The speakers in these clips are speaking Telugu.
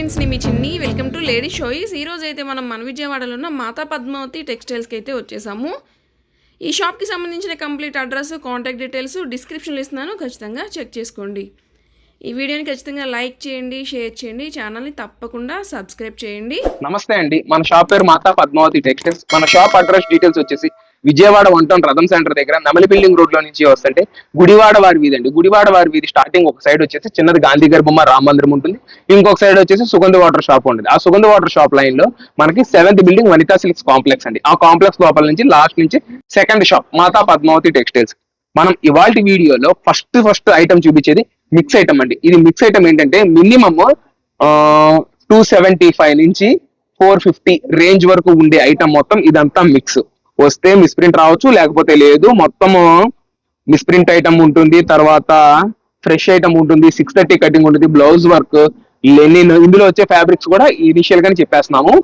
ఫ్రెండ్స్ని మీ చిన్ని వెల్కమ్ టు లేడీ షోయిస్. ఈ రోజు అయితే మనం మన విజయవాడలో ఉన్న మాతా పద్మావతి టెక్స్టైల్స్కి అయితే వచ్చేసాము. ఈ షాప్కి సంబంధించిన కంప్లీట్ అడ్రస్ కాంటాక్ట్ డీటెయిల్స్ డిస్క్రిప్షన్లో ఇస్తున్నాను. ఖచ్చితంగా చెక్ చేసుకోండి. ఈ వీడియోని ఖచ్చితంగా లైక్ చేయండి షేర్ చేయండి ఛానల్ని తప్పకుండా సబ్స్క్రైబ్ చేయండి. నమస్తే అండి. మన షాప్ పేరు మాతా పద్మావతి టెక్స్టైల్స్. మన షాప్ అడ్రస్ డీటెయిల్స్ వచ్చేసి Vijayawada one town Ratham centre దగ్గర నమలి బిల్డింగ్ రోడ్లో నుంచి వస్తుంటే గుడివాడ వారి వీధి అండి. గుడివాడ వారి వీధి స్టార్టింగ్ ఒక సైడ్ వచ్చేసి చిన్నది గాంధీ గారి బొమ్మ రామ మందిరం ఉంటుంది. ఇంకొక సైడ్ వచ్చేసి సుగంధ వాటర్ షాప్ ఉంటుంది. ఆ సుగంధ వాటర్ షాప్ లైన్లో మనకి seventh building Vanitha Silks complex అండి. ఆ కాంప్లెక్స్ లోపల నుంచి లాస్ట్ నుంచి second shop Mata Padmavathi textiles మనం ఇవాళ వీడియోలో ఫస్ట్ ఫస్ట్ ఐటమ్ చూపించేది మిక్స్ ఐటమ్ అండి. ఇది మిక్స్ ఐటమ్ ఏంటంటే మినిమమ్ టూ సెవెంటీ ఫైవ్ నుంచి ఫోర్ ఫిఫ్టీ రేంజ్ వరకు ఉండే ఐటమ్ మొత్తం ఇదంతా మిక్స్ వస్తే మిస్ప్రింట్ రావచ్చు లేకపోతే లేదు. మొత్తము మిస్ప్రింట్ ఐటమ్ ఉంటుంది. తర్వాత ఫ్రెష్ ఐటమ్ ఉంటుంది. సిక్స్ థర్టీ కటింగ్ ఉంటుంది. బ్లౌజ్ వర్క్ లెనిన్ ఇందులో వచ్చే ఫ్యాబ్రిక్స్ కూడా ఇనిషియల్ గానే చెప్పేస్తున్నాము.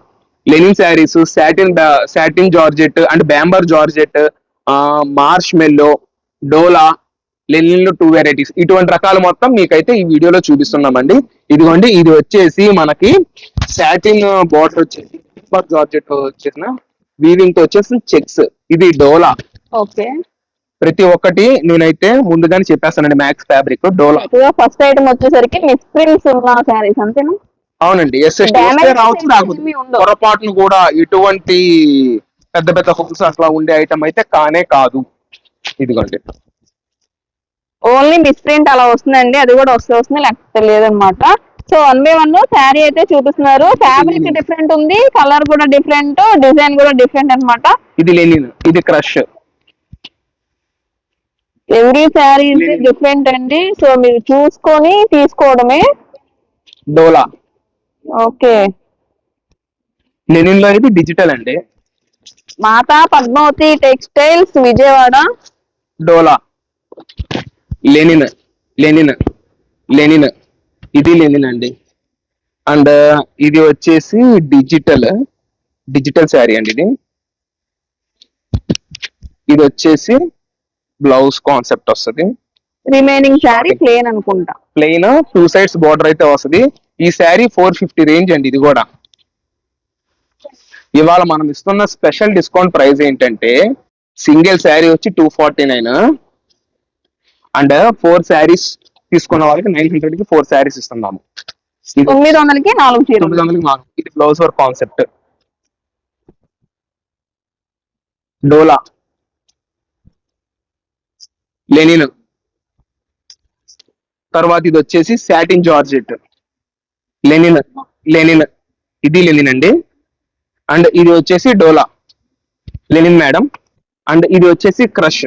Linen sarees satin satin georgette and bamber georgette marshmallow dola లెనిన్లో two varieties ఇటువంటి రకాలు మొత్తం మీకైతే ఈ వీడియోలో చూపిస్తున్నామండి. ఇదిగోండి ఇది వచ్చేసి మనకి సాటిన్ బార్డర్ వచ్చేసి జార్జెట్ వచ్చేసిన వీవింగ్తో వచ్చేసి చెక్స్ ఇది డోలా. ఓకే. ప్రతి ఒక్కటి నేనైతే ముందుగానే చెప్పేస్తానండి మ్యాక్స్ ఫ్యాబ్రిక్ డోలా. ఫస్ట్ ఐటమ్ వచ్చేసరికి మిస్ ప్రింట్స్ ఉన్న శారీస్ అంతేనా? అవునండి ఎస్ Damage రావచ్చు ఉండవు. పొరపాటును కూడా ఎటువంటి పెద్ద పెద్ద హోల్స్ అట్లా ఉండే ఐటమ్ అయితే కానే కాదు. ఇదిగోండి. ఓన్లీ మిస్ ప్రింట్ అలా వస్తుందండి అది కూడా వస్తే వస్తుంది లేకపోతే లేదనమాట. So one by one saree అయితే చూపిస్తున్నారు. ఫ్యాబ్రిక్ డిఫరెంట్ ఉంది కలర్ కూడా డిఫరెంట్ డిజైన్ కూడా డిఫరెంట్ అన్నమాట. ఇది లెనిన్ ఇది క్రష్ ఎవ్రీ శారీ. డిఫరెంట్ అండి. సో మీరు చూసుకొని తీసుకోవడమే. డోలా. ఓకే. లెనిన్లో ఇది డిజిటల్ అండి. మాతా పద్మావతి టెక్స్టైల్స్ విజయవాడ. డోలా. లెనిన్ లెనిన్ లెనిన్ ఇది లెనిన్ అండి ఇది వచ్చేసి డిజిటల్ డిజిటల్ శారీ అండి ఇది. ఇది వచ్చేసి బ్లౌజ్ కాన్సెప్ట్ వస్తుంది. రిమైనింగ్ శారీ ప్లేన్ అనుకుంటా. ప్లెయిన్ టూ సైడ్స్ బార్డర్ అయితే వస్తుంది. ఈ శారీ ఫోర్ ఫిఫ్టీ రేంజ్ అండి ఇది కూడా. ఇవాళ మనం ఇస్తున్న స్పెషల్ డిస్కౌంట్ ప్రైస్ ఏంటంటే సింగిల్ శారీ వచ్చి two forty nine and four sarees తీసుకున్న వాళ్ళకి నైన్ హండ్రెడ్కి ఫోర్ శారీస్ ఇస్తున్నాము. తొమ్మిది వందలకి నాలుగు చీరలు. తొమ్మిది వందలకి నాలుగు. ఇది బ్లౌజ్ వర్క్ కాన్సెప్ట్ డోలా. లెనిన్. తర్వాత ఇది వచ్చేసి సాటిన్ జార్జెట్. లెనిన్. లెనిన్. ఇది లెనిన్ అండి. అండ్ ఇది వచ్చేసి డోలా. లెనిన్ మేడం అండ్ ఇది వచ్చేసి క్రష్.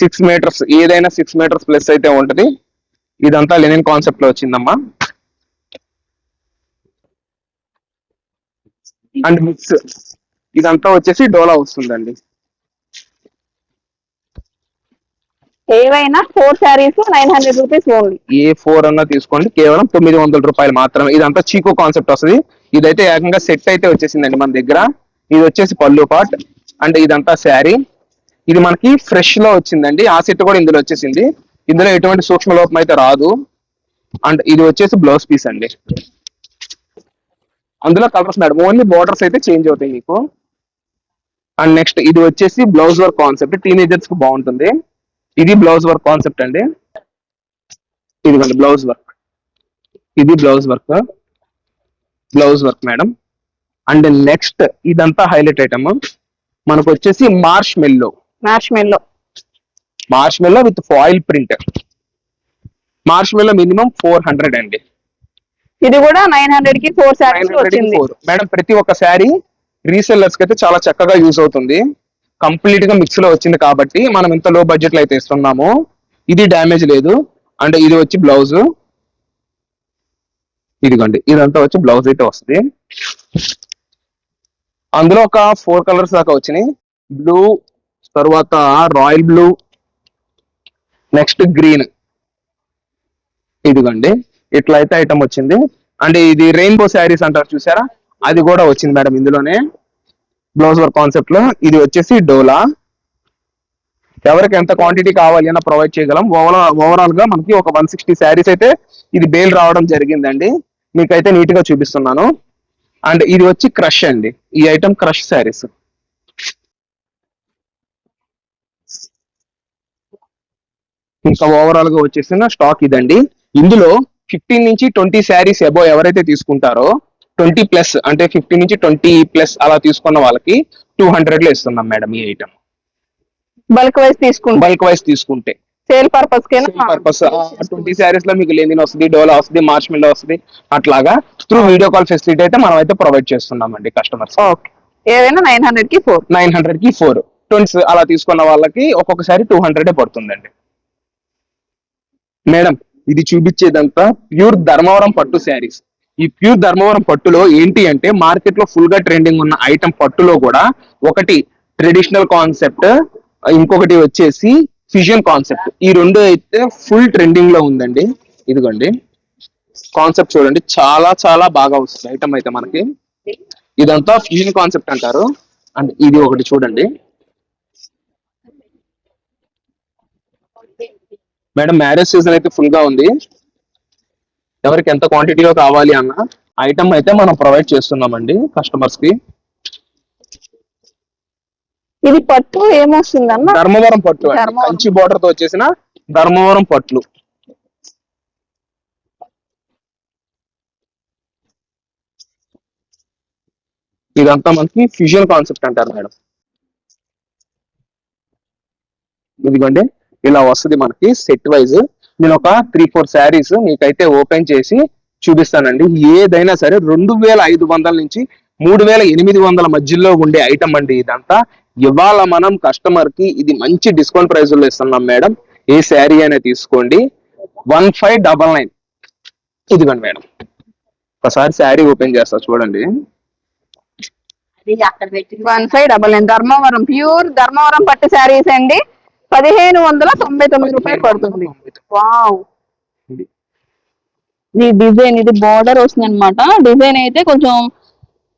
సిక్స్ మీటర్స్ ఏదైనా సిక్స్ మీటర్స్ ప్లస్ అయితే ఉంటది. ఇదంతా లెనిన్ కాన్సెప్ట్లో వచ్చిందమ్మా. అండ్ మిక్స్ ఇదంతా వచ్చేసి డోలా వస్తుందండి. ఏవైనా four sarees nine hundred rupees only ఏ ఫోర్ అన్నా తీసుకోండి. కేవలం తొమ్మిది వందల రూపాయలు మాత్రమే. ఇదంతా చీకో కాన్సెప్ట్ వస్తుంది. ఇదైతే ఏకంగా సెట్ అయితే వచ్చేసిందండి మన దగ్గర. ఇది వచ్చేసి పళ్ళు పాట్ అండ్ ఇదంతా శారీ ఇది మనకి ఫ్రెష్లో వచ్చిందండి. ఆ సెట్ కూడా ఇందులో వచ్చేసింది. ఇందులో ఎటువంటి సూక్ష్మ లోపం అయితే రాదు. అండ్ ఇది వచ్చేసి బ్లౌజ్ పీస్ అండి. అందులో కలర్స్ మేడం ఓన్లీ బోర్డర్స్ అయితే చేంజ్ అవుతాయి మీకు. అండ్ నెక్స్ట్ ఇది వచ్చేసి బ్లౌజ్ వర్క్ కాన్సెప్ట్ టీనేజర్స్కి బాగుంటుంది. ఇది బ్లౌజ్ వర్క్ కాన్సెప్ట్ అండి. ఇదిగోండి బ్లౌజ్ వర్క్ ఇది blouse work blouse work madam and next ఇదంతా హైలైట్ ఐటమ్ మనకు వచ్చేసి marshmallow marshmallow marshmallow with foil print marshmallow minimum four hundred అండి. ఇది కూడా నైన్ హండ్రెడ్కి ఫోర్ శారీస్ వచ్చింది. మేడం ప్రతి ఒక్క శారీ రీసెల్లర్స్కి అయితే చాలా చక్కగా యూజ్ అవుతుంది. కంప్లీట్గా మిక్స్లో వచ్చింది కాబట్టి మనం ఇంత లో బడ్జెట్లో అయితే ఇస్తున్నాము. ఇది డ్యామేజ్ లేదు. అండ్ ఇది వచ్చి బ్లౌజ్ ఇదిగోండి ఇదంతా వచ్చి బ్లౌజ్ అయితే వస్తుంది. అందులో ఒక ఫోర్ కలర్స్ దాకా వచ్చినాయి. బ్లూ తర్వాత రాయల్ బ్లూ నెక్స్ట్ గ్రీన్. ఇదిగోండి ఇట్లా అయితే ఐటమ్ వచ్చింది. అండ్ ఇది రెయిన్బో శారీస్ అంటారు చూసారా? అది కూడా వచ్చింది మేడం ఇందులోనే. బ్లౌజ్ వర్క్ కాన్సెప్ట్లో. ఇది వచ్చేసి డోలా. ఎవరికి ఎంత క్వాంటిటీ కావాలి అన్న ప్రొవైడ్ చేయగలం. ఓవరాల్ ఓవరాల్గా మనకి ఒక వన్ సిక్స్టీ శారీస్ అయితే ఇది బేల్ రావడం జరిగిందండి. మీకైతే నీట్గా చూపిస్తున్నాను. అండ్ ఇది వచ్చి క్రష్ అండి. ఈ ఐటమ్ క్రష్ శారీస్. ఇంకా ఓవరాల్గా వచ్చేసిన స్టాక్ ఇదండి. ఇందులో ఫిఫ్టీన్ నుంచి ట్వంటీ శారీస్ అబో ఎవరైతే తీసుకుంటారో ట్వంటీ ప్లస్ అంటే ఫిఫ్టీన్ నుంచి ట్వంటీ ప్లస్ అలా తీసుకున్న వాళ్ళకి టూ హండ్రెడ్లో ఇస్తున్నాం మేడం ఈ ఐటమ్ బల్క్ వైజ్ తీసుకుంటాం? బల్క్ వైస్ తీసుకుంటే. సేల్ పర్పస్ పర్పస్ ట్వంటీ శారీస్లో మీకు లెనిన్ వస్తుంది డోలా వస్తుంది మార్చ్ మిల్ వస్తుంది అట్లాగా. త్రూ వీడియో కాల్ ఫెసిలిటీ అయితే మనం అయితే ప్రొవైడ్ చేస్తున్నామండి కస్టమర్స్ ఓకే ఏదైనా నైన్ హండ్రెడ్కి ఫోర్ నైన్ హండ్రెడ్కి ఫోర్ ట్వంటీ అలా తీసుకున్న వాళ్ళకి ఒక్కొక్కసారి టూ హండ్రెడ్ పడుతుందండి. మేడం ఇది చూపించేదంతా ప్యూర్ ధర్మవరం పట్టు శారీస్. ఈ ప్యూర్ ధర్మవరం పట్టులో ఏంటి అంటే మార్కెట్లో ఫుల్గా ట్రెండింగ్ ఉన్న ఐటమ్ పట్టులో కూడా ఒకటి ట్రెడిషనల్ కాన్సెప్ట్ ఇంకొకటి వచ్చేసి ఫ్యూజన్ కాన్సెప్ట్. ఈ రెండు అయితే ఫుల్ ట్రెండింగ్లో ఉందండి. ఇదిగోండి. కాన్సెప్ట్ చూడండి. చాలా చాలా బాగా వస్తుంది ఐటమ్ అయితే మనకి. ఇదంతా ఫ్యూజన్ కాన్సెప్ట్ అంటారు. అండ్ ఇది ఒకటి చూడండి. మేడం మ్యారేజ్ సీజన్ అయితే ఫుల్గా ఉంది. ఎవరికి ఎంత క్వాంటిటీలో కావాలి అన్న ఐటమ్ అయితే మనం ప్రొవైడ్ చేస్తున్నామండి కస్టమర్స్కి ఇది పట్టు ఏమొస్తుంది అన్న ధర్మవరం పట్టు. కంచి బోర్డర్తో వచ్చేసిన ధర్మవరం పట్లు. ఇదంతా మనకి ఫ్యూజన్ కాన్సెప్ట్ అంటారు మేడం. ఇదిగోండి. ఇలా వస్తుంది మనకి సెట్ వైజ్ నేను ఒక త్రీ ఫోర్ శారీస్ మీకైతే ఓపెన్ చేసి చూపిస్తానండి. ఏదైనా సరే రెండు వేల ఐదు వందల నుంచి మూడు వేల ఎనిమిది వందల మధ్యలో ఉండే ఐటమ్ అండి ఇదంతా. ఇవాళ మనం కస్టమర్కి ఇది మంచి డిస్కౌంట్ ప్రైస్లో ఇస్తున్నాం మేడం. ఏ శారీ అయినా తీసుకోండి. One five double nine. ఇదిగోండి మేడం. ఒకసారి శారీ ఓపెన్ చేస్తా చూడండి. One five double nine. Dharmavaram pure Dharmavaram పట్టు శారీస్ అండి. పదిహేను వందల తొంభై తొమ్మిది రూపాయలు పడుతుంది. వావ్. ఇది. ఈ డిజైన్ ఇది బార్డర్ వస్తుంది అనమాట డిజైన్ అయితే కొంచెం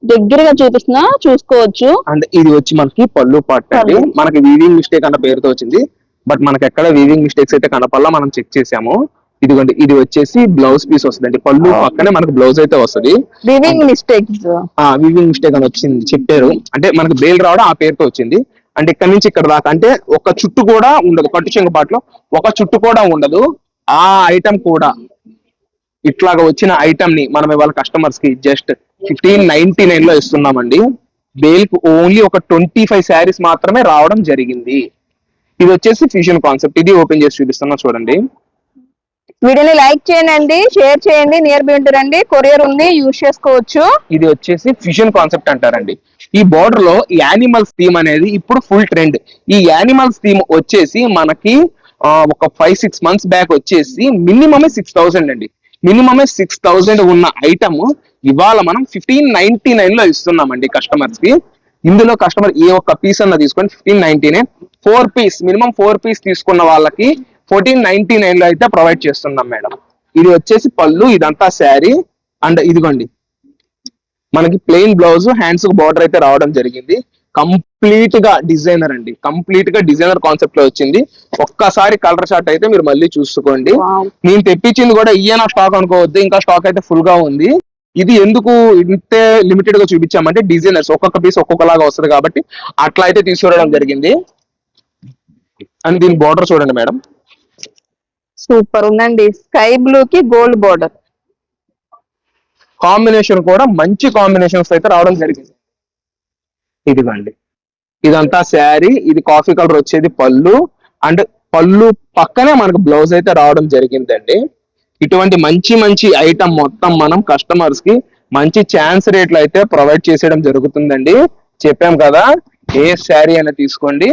దగ్గరగా చూపిస్తున్నా చూసుకోవచ్చు. అండ్ ఇది వచ్చి మనకి పళ్ళు అండి. పళ్ళు. మనకి వీవింగ్ మిస్టేక్ అన్న పేరుతో వచ్చింది. బట్ మనకి ఎక్కడ వీవింగ్ మిస్టేక్స్ అయితే కనపల్లా మనం చెక్ చేసాము. ఇదిగోండి ఇది వచ్చేసి బ్లౌజ్ పీస్ వస్తుంది పళ్ళు పక్కనే మనకి బ్లౌజ్ అయితే వస్తుంది. లివింగ్ మిస్టేక్స్ ఆ వీవింగ్ మిస్టేక్ అని వచ్చింది చెప్పారు. అంటే మనకి బేల్ రావడం ఆ పేరుతో వచ్చింది. అంటే ఇక్కడ నుంచి ఇక్కడ దాకా అంటే ఒక చుట్టు కూడా ఉండదు. కట్టు చెంగపాటులో ఒక చుట్టు కూడా ఉండదు. ఆ ఐటమ్ కూడా ఇట్లాగా వచ్చిన ఐటమ్ని మనం ఇవాళ కస్టమర్స్కి జస్ట్ ఫిఫ్టీన్ నైన్టీ నైన్లో ఇస్తున్నామండి. బేల్కి ఓన్లీ ఒక ట్వంటీ ఫైవ్ శారీస్ మాత్రమే రావడం జరిగింది. ఇది వచ్చేసి ఫ్యూజన్ కాన్సెప్ట్ ఇది ఓపెన్ చేసి చూపిస్తున్నా చూడండి. వీడియోని లైక్ చేయండి షేర్ చేయండి నియర్ బై ఉంటారండి కొరియర్ ఉంది యూజ్ చేసుకోవచ్చు. ఇది వచ్చేసి ఫ్యూజన్ కాన్సెప్ట్ అంటారండి. ఈ బోర్డర్లో యానిమల్స్ థీమ్ అనేది ఇప్పుడు ఫుల్ ట్రెండ్ ఈ యానిమల్స్ థీమ్ వచ్చేసి మనకి ఒక ఫైవ్ సిక్స్ మంత్స్ బ్యాక్ వచ్చేసి మినిమమే సిక్స్ థౌసండ్ అండి. మినిమమే సిక్స్ థౌసండ్ ఉన్న ఐటమ్ ఇవాళ మనం ఫిఫ్టీన్ నైన్టీ నైన్లో ఇస్తున్నామండి కస్టమర్స్కి. ఇందులో కస్టమర్ ఏ ఒక్క పీస్ అన్న తీసుకొని fifteen ninety nine four piece minimum four piece తీసుకున్న వాళ్ళకి ఫోర్టీన్ నైన్టీ నైన్లో అయితే ప్రొవైడ్ చేస్తున్నాం మేడం. ఇది వచ్చేసి పళ్ళు ఇదంతా శారీ. అండ్ ఇదిగోండి మనకి ప్లెయిన్ బ్లౌజ్ హ్యాండ్స్ బార్డర్ అయితే రావడం జరిగింది. కంప్లీట్గా డిజైనర్ అండి. కంప్లీట్గా డిజైనర్ కాన్సెప్ట్లో వచ్చింది. ఒక్కసారి కలర్ షార్ట్ అయితే మీరు మళ్ళీ చూసుకోండి. నేను తెప్పించింది కూడా ఇయ్యన స్టాక్ అనుకోవద్దు. ఇంకా స్టాక్ అయితే ఫుల్గా ఉంది. ఇది ఎందుకు ఇంతే లిమిటెడ్గా చూపించామంటే డిజైనర్స్ ఒక్కొక్క పీస్ ఒక్కొక్కలాగా వస్తుంది కాబట్టి అట్లా అయితే తీసుకురావడం జరిగింది. అండ్ దీని బార్డర్ చూడండి మేడం. సూపర్ ఉందండి. స్కై బ్లూ కి గోల్డ్ బోర్డర్. కాంబినేషన్ కూడా మంచి కాంబినేషన్స్ అయితే రావడం జరిగింది. ఇదిగోండి. ఇదంతా శారీ ఇది కాఫీ కలర్ వచ్చేది పళ్ళు. అండ్ పళ్ళు పక్కనే మనకు బ్లౌజ్ అయితే రావడం జరిగిందండి. ఇటువంటి మంచి మంచి ఐటమ్ మొత్తం మనం కస్టమర్స్కి మంచి ఛాన్స్ రేట్లు అయితే ప్రొవైడ్ చేసేయడం జరుగుతుందండి. చెప్పాం కదా ఏ శారీ అయినా తీసుకోండి.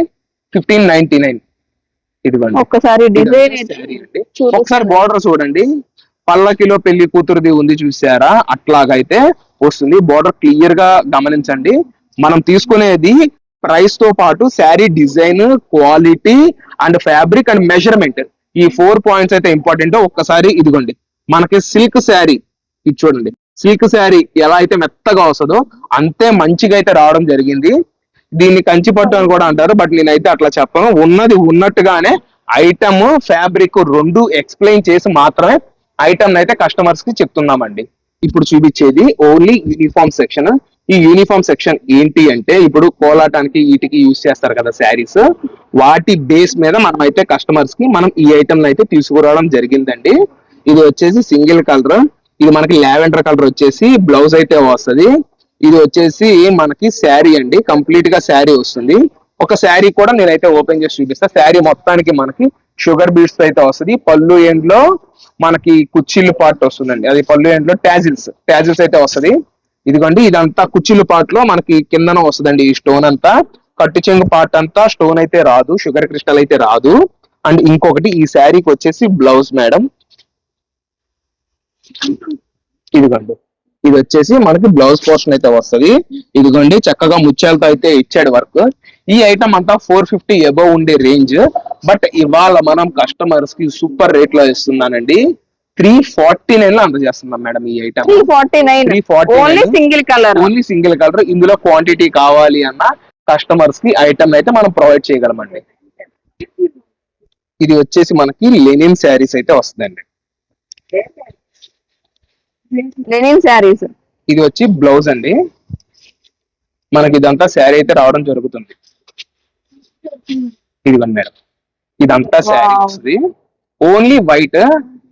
ఫిఫ్టీన్ నైన్టీ నైన్ ఇదిగోండి. ఒక్కసారి డిజైన్. ఒకసారి బార్డర్ చూడండి. పల్లకిలో పెళ్ళి కూతురుది ఉంది చూసారా? అట్లాగైతే వస్తుంది. బార్డర్ క్లియర్గా గమనించండి. మనం తీసుకునేది ప్రైస్తో పాటు saree design quality and fabric and measurement ఈ ఫోర్ పాయింట్స్ అయితే ఇంపార్టెంట్ ఒక్కసారి ఇదిగోండి. మనకి సిల్క్ శారీ ఇది చూడండి. సిల్క్ శారీ ఎలా అయితే మెత్తగా వస్తుందో అంతే మంచిగా అయితే రావడం జరిగింది. దీన్ని కంచి పట్టు అని కూడా అంటారు బట్ నేనైతే అట్లా చెప్పను. ఉన్నది ఉన్నట్టుగానే ఐటమ్ ఫ్యాబ్రిక్ రెండు ఎక్స్ప్లెయిన్ చేసి మాత్రమే ఐటమ్ అయితే కస్టమర్స్కి చెప్తున్నామండి. ఇప్పుడు చూపించేది ఓన్లీ యూనిఫామ్ సెక్షన్ ఈ యూనిఫామ్ సెక్షన్ ఏంటి అంటే ఇప్పుడు కోలాటానికి వీటికి యూజ్ చేస్తారు కదా శారీస్ వాటి బేస్ మీద మనం అయితే కస్టమర్స్కి మనం ఈ ఐటమ్ అయితే తీసుకురావడం జరిగిందండి. ఇది వచ్చేసి సింగిల్ కలర్ ఇది మనకి లావెండర్ కలర్ వచ్చేసి బ్లౌజ్ అయితే వస్తుంది. ఇది వచ్చేసి మనకి శారీ అండి. కంప్లీట్గా శారీ వస్తుంది. ఒక శారీ కూడా నేనైతే ఓపెన్ చేసి చూపిస్తా. శారీ మొత్తానికి మనకి షుగర్ బీడ్స్ అయితే వస్తుంది. పళ్ళు ఎండ్లో మనకి కుచ్చిళ్ళు పార్ట్ వస్తుందండి. అది పళ్ళు ఎండ్లో ట్యాజిల్స్ టాజిల్స్ టాజిల్స్ అయితే వస్తుంది. ఇదిగోండి ఇదంతా కుచ్చిళ్ళు పార్ట్లో మనకి కిందన వస్తుందండి ఈ స్టోన్ అంతా. కట్టు చెంగు పార్ట్ అంతా స్టోన్ అయితే రాదు షుగర్ క్రిస్టల్ అయితే రాదు. అండ్ ఇంకొకటి ఈ శారీకి వచ్చేసి బ్లౌజ్ మేడం. ఇదిగోండి. ఇది వచ్చేసి మనకి బ్లౌజ్ పోర్షన్ అయితే వస్తది. ఇదిగోండి చక్కగా ముత్యాలతో అయితే ఇచ్చాడు వర్క్. ఈ ఐటమ్ అంతా ఫోర్ ఫిఫ్టీ అబౌవ్ ఉండే రేంజ్ బట్ ఇవాళ మనం కస్టమర్స్కి సూపర్ రేట్లో ఇస్తున్నానండి. త్రీ ఫార్టీ నైన్లో అందజేస్తున్నాం మేడం ఈ item three forty nine 349. Only single colour only single colour ఇందులో క్వాంటిటీ కావాలి అన్న కస్టమర్స్కి ఐటమ్ అయితే మనం ప్రొవైడ్ చేయగలమండి. ఇది వచ్చేసి మనకి లెనిన్ శారీస్ అయితే వస్తుందండి. లెనిన్ శారీస్ ఇది వచ్చి బ్లౌజ్ అండి. మనకి ఇదంతా శారీ అయితే రావడం జరుగుతుంది. ఇదిగోండి మేడం. ఇదంతా శారీ. వస్తుంది. ఓన్లీ వైట్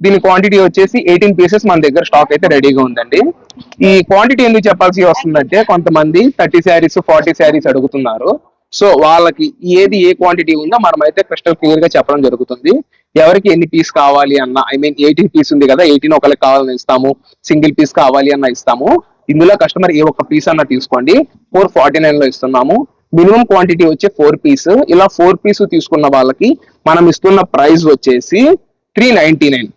దీని క్వాంటిటీ వచ్చేసి ఎయిటీన్ పీసెస్ మన దగ్గర స్టాక్ అయితే రెడీగా ఉందండి. ఈ క్వాంటిటీ ఎందుకు చెప్పాల్సి వస్తుందంటే కొంతమంది థర్టీ శారీస్ ఫార్టీ శారీస్ అడుగుతున్నారు. సో వాళ్ళకి ఏది ఏ క్వాంటిటీ ఉందో మనం అయితే క్రిస్టల్ క్లియర్గా చెప్పడం జరుగుతుంది. ఎవరికి ఎన్ని పీస్ కావాలి అన్న ఐ మీన్ ఎయిటీన్ పీస్ ఉంది కదా ఎయిటీన్ ఒకరికి కావాలని ఇస్తాము సింగిల్ పీస్ కావాలి అన్న ఇస్తాము. ఇందులో కస్టమర్ ఏ ఒక్క పీస్ అన్న తీసుకోండి. ఫోర్ ఫార్టీ నైన్లో ఇస్తున్నాము. మినిమం క్వాంటిటీ వచ్చి ఫోర్ పీస్ ఇలా ఫోర్ పీస్ తీసుకున్న వాళ్ళకి మనం ఇస్తున్న ప్రైస్ వచ్చేసి త్రీ నైన్టీ నైన్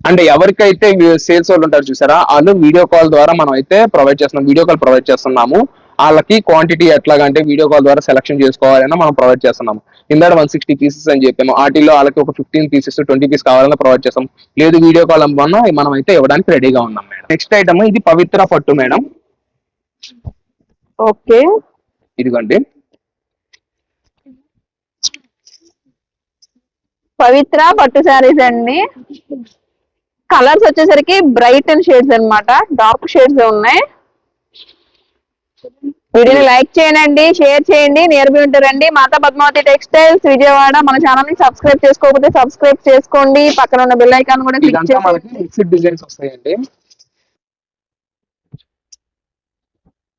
అంటే ఎవరికైతే సేల్స్ వాళ్ళు ఉంటారు చూసారా వాళ్ళు వీడియో కాల్ ద్వారా మనం అయితే ప్రొవైడ్ చేస్తున్నాం వీడియో కాల్ ప్రొవైడ్ చేస్తున్నాము. వాళ్ళకి క్వాంటిటీ ఎట్లాగంటే వీడియో కాల్ ద్వారా సెలెక్షన్ చేసుకోవాలన్నా మనం ప్రొవైడ్ చేస్తున్నాము. ఇందాక వన్ సిక్స్టీ పీసెస్ అని చెప్పాము. వాటిలో వాళ్ళకి ఒక ఫిఫ్టీన్ పీసెస్ ట్వంటీ పీస్ కావాలన్నా ప్రొవైడ్ చేస్తాం లేదు వీడియో కాల్ అమ్మన్నా మనం అయితే ఇవ్వడానికి రెడీగా ఉన్నాం మేడం. నెక్స్ట్ ఐటమ్ ఇది పవిత్ర పట్టు మేడం. ఓకే. ఇదిగోండి. పవిత్ర పట్టు శారీస్ అండి. కలర్స్ వచ్చేసరికి బ్రైట్ అండ్ షేడ్స్ అన్నమాట. డార్క్ షేడ్స్ ఉన్నాయి. వీడియోని లైక్ చేయండి షేర్ చేయండి నియర్ బై ఉంటారండి మాతా పద్మావతి టెక్స్టైల్స్ విజయవాడ. మన ఛానల్ని సబ్స్క్రైబ్ చేసుకోకపోతే సబ్స్క్రైబ్ చేసుకోండి. పక్కన ఉన్న బెల్ ఐకాన్ కూడా క్లిక్ చేయండి డిజైన్స్ వస్తాయండి.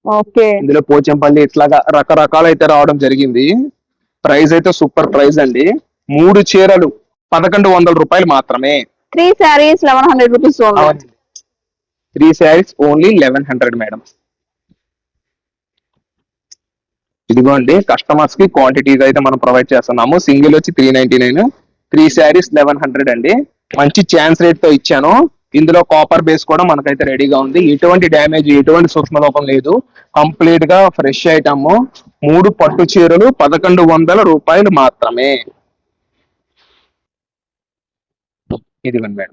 ఓకే. ఇందులో పోచంపల్లి ఇట్లాగా రకరకాలు అయితే రావడం జరిగింది. ప్రైస్ అయితే సూపర్ ప్రైస్ అండి. మూడు చీరలు పదకొండు వందల రూపాయలు మాత్రమే. Three sarees eleven hundred rupees three sarees only eleven hundred madam ఇదిగోండి కస్టమర్స్కి క్వాంటిటీస్ అయితే మనం ప్రొవైడ్ చేస్తున్నాము. సింగిల్ వచ్చి three ninety nine three sarees eleven hundred అండి. మంచి ఛాన్స్ రేట్తో ఇచ్చాను. ఇందులో కాపర్ బేస్ కూడా మనకైతే రెడీగా ఉంది. ఎటువంటి డ్యామేజ్ ఎటువంటి సూక్ష్మ లోపం లేదు. కంప్లీట్గా ఫ్రెష్ ఐటమ్ మూడు పట్టు చీరలు పదకొండు వందల రూపాయలు మాత్రమే.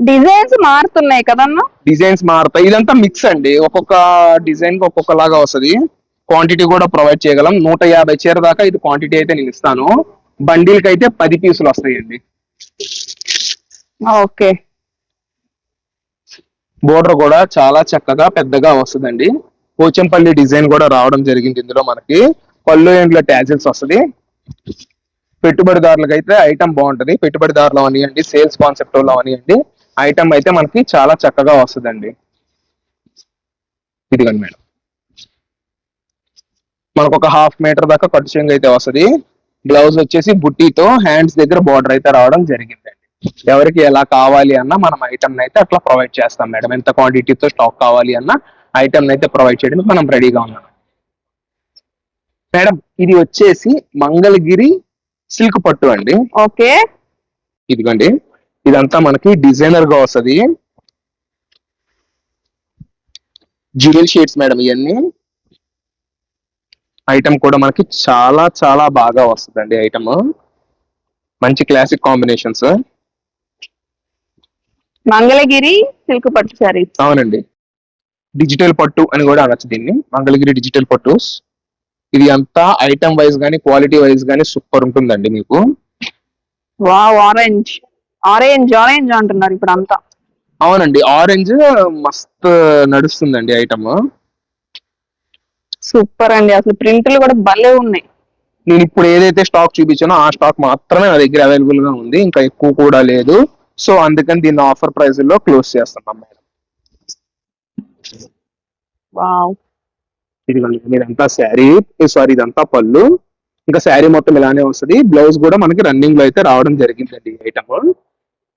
డిజైన్స్ మారుతున్నాయి కదన్నా? డిజైన్స్ మారుతాయి. ఇదంతా మిక్స్ అండి. ఒక్కొక్క డిజైన్కి ఒక్కొక్క లాగా వస్తది. క్వాంటిటీ కూడా ప్రొవైడ్ చేయగలం. నూట యాభై చీర దాకా ఇది క్వాంటిటీ అయితే నేను ఇస్తాను. బండిల్కి అయితే పది పీసులు వస్తాయండి. ఓకే. బోర్డర్ కూడా చాలా చక్కగా పెద్దగా వస్తుందండి. పోచంపల్లి డిజైన్ కూడా రావడం జరిగింది ఇందులో మనకి. పళ్ళు ఎండ్ల ట్యాజిల్స్ వస్తది. పెట్టుబడిదారులకు అయితే ఐటమ్ బాగుంటది. పెట్టుబడిదారులు అవనియండి సేల్స్ కాన్సెప్ట్లో అవనియండి ఐటమ్ అయితే మనకి చాలా చక్కగా వస్తుందండి. ఇదిగోండి మేడం. మనకు ఒక హాఫ్ మీటర్ దాకా కట్టు చెంగు అయితే వస్తది. బ్లౌజ్ వచ్చేసి బుట్టీతో హ్యాండ్స్ దగ్గర బార్డర్ అయితే రావడం జరిగిందండి ఎవరికి ఎలా కావాలి అన్నా మనం ఐటమ్ అయితే అట్లా ప్రొవైడ్ చేస్తాం మేడం. ఎంత క్వాంటిటీతో స్టాక్ కావాలి అన్న ఐటమ్ అయితే ప్రొవైడ్ చేయడానికి మనం రెడీగా ఉన్నాం. మేడం ఇది వచ్చేసి మంగళగిరి సిల్క్ పట్టు అండి. ఓకే. ఇదిగోండి. ఇదంతా మనకి డిజైనర్గా వస్తది. జ్యువెల్ షేడ్స్ మేడం ఇవన్నీ ఐటమ్ కూడా మనకి చాలా చాలా బాగా వస్తుందండి ఐటమ్. మంచి క్లాసిక్ కాంబినేషన్స్. మంగళగిరి సిల్క్ పట్టు శారీస్. అవునండి. డిజిటల్ పట్టు అని కూడా అనొచ్చు దీన్ని. మంగళగిరి డిజిటల్ పట్టుస్ ఇది అంతా ఐటమ్ వైజ్ గానీ క్వాలిటీ వైజ్ గానీ సూపర్ ఉంటుందండి మీకు. Wow orange. ఆరెంజ్ ఆరెంజ్ అంటున్నారు ఇప్పుడు అంతా అవునండి. ఆరెంజ్ మస్త్ నడుస్తుందండి ఐటమ్. సూపర్ అండి. అసలు ప్రింట్లు కూడా భలే ఉన్నాయి. నేను ఇప్పుడు ఏదైతే స్టాక్ చూపించానో ఆ స్టాక్ మాత్రమే నా దగ్గర అవైలబుల్గా ఉంది. ఇంకా ఎక్కువ కూడా లేదు. సో అందుకని దీన్ని ఆఫర్ ప్రైస్లో క్లోజ్ చేస్తున్నాం మేడం. ఇదిగోండి ఇదంతా శారీ. సారీ ఇదంతా పళ్ళు. ఇంకా శారీ మొత్తం ఇలానే వస్తుంది. బ్లౌజ్ కూడా మనకి రన్నింగ్లో అయితే రావడం జరిగిందండి ఐటమ్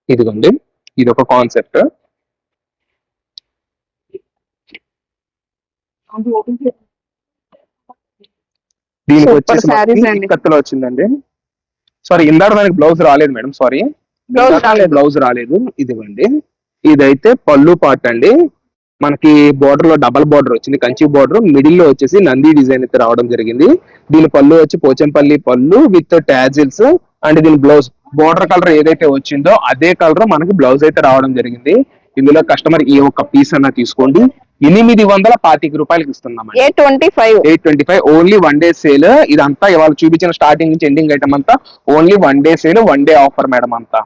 ఇదిగోండి ఇది ఒక కాన్సెప్ట్ దీనికి వచ్చేసి. కత్తులో వచ్చిందండి. సారీ ఇందాక దానికి బ్లౌజ్ రాలేదు మేడం సారీ Blouse రాలేదు. బ్లౌజ్ రాలేదు. ఇదిగోండి. ఇదైతే పళ్ళు పార్ట్ అండి. మనకి బోర్డర్లో డబల్ బోర్డర్ వచ్చింది. కంచి బోర్డర్ మిడిల్లో వచ్చేసి నంది డిజైన్ అయితే రావడం జరిగింది. దీని పళ్ళు వచ్చి పోచంపల్లి పళ్ళు విత్ టాజిల్స్ అండ్ దీని బ్లౌజ్ బోర్డర్ కలర్ ఏదైతే వచ్చిందో అదే కలర్ మనకి బ్లౌజ్ అయితే రావడం జరిగింది. ఇందులో కస్టమర్ ఈ ఒక్క పీస్ అన్న తీసుకోండి. ఎనిమిది వందల పాతిక రూపాయలకి ఇస్తున్నాం A twenty five. Eight twenty five only one day sale ఇదంతా ఇవాళ చూపించిన స్టార్టింగ్ నుంచి ఎండింగ్ ఐటమ్ అంతా only one day sale one day offer madam అంతా.